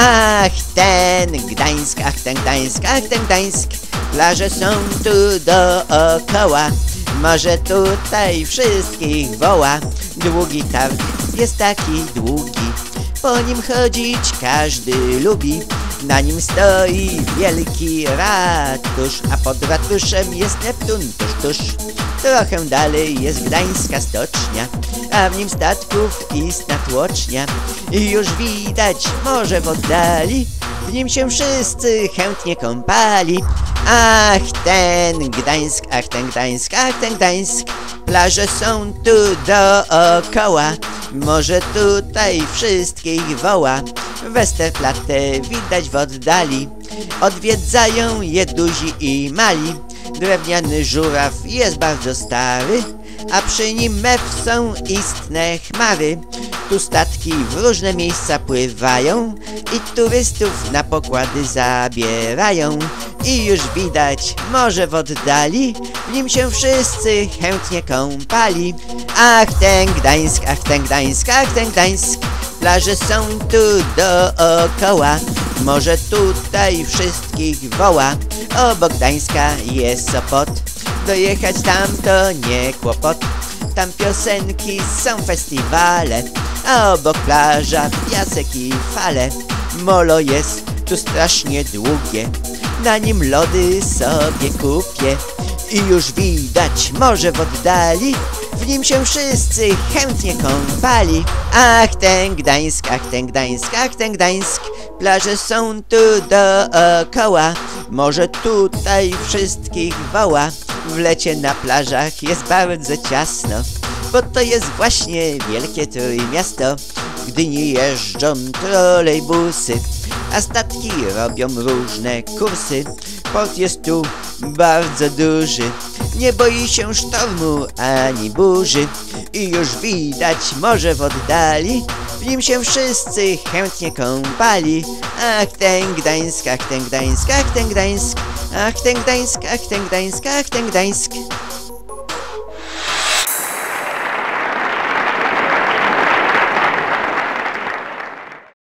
Ach ten Gdańsk, ach ten Gdańsk, ach ten Gdańsk. Plaże są tu dookoła. Może tutaj wszystkich woła. Długi targ jest taki długi. Po nim chodzić każdy lubi Na nim stoi wielki ratusz A pod ratuszem jest Neptun. Tuż, tuż. Trochę dalej jest gdańska stocznia A w nim statków istna tłocznia I już widać morze w oddali W nim się wszyscy chętnie kąpali. Ach ten Gdańsk, ach ten Gdańsk, ach ten Gdańsk. Plaże są tu dookoła. Może tutaj wszystkich woła Westerplatte widać w oddali. Odwiedzają je duzi i mali. Drewniany żuraw jest bardzo stary A przy nim mew są istne chmary Tu statki w różne miejsca pływają I turystów na pokłady zabierają. I już widać morze w oddali W nim się wszyscy chętnie kąpali. Ach ten Gdańsk, ach ten Gdańsk, ach ten Gdańsk. Plaże są tu dookoła. Może tutaj wszystkich woła. Obok Gdańska jest Sopot. Dojechać tam to nie kłopot. Tam piosenki, są festiwale A obok plaża, piasek i fale. Molo jest tu strasznie długie. Na nim lody sobie kupię. I już widać morze w oddali. W nim się wszyscy chętnie kąpali. Ach ten Gdańsk, ach ten Gdańsk, ach ten Gdańsk. Plaże są tu dookoła. Może tutaj wszystkich woła. W lecie na plażach jest bardzo ciasno Bo to jest właśnie wielkie trójmiasto Gdy nie jeżdżą trolejbusy. A statki robią różne kursy. Port jest tu bardzo duży. Nie boi się sztormu ani burzy. I już widać morze w oddali. W nim się wszyscy chętnie kąpali. Ach ten Gdańsk, ach ten Gdańsk, ach ten Gdańsk Ach ten Gdańsk, ach ten Gdańsk, ach ten Gdańsk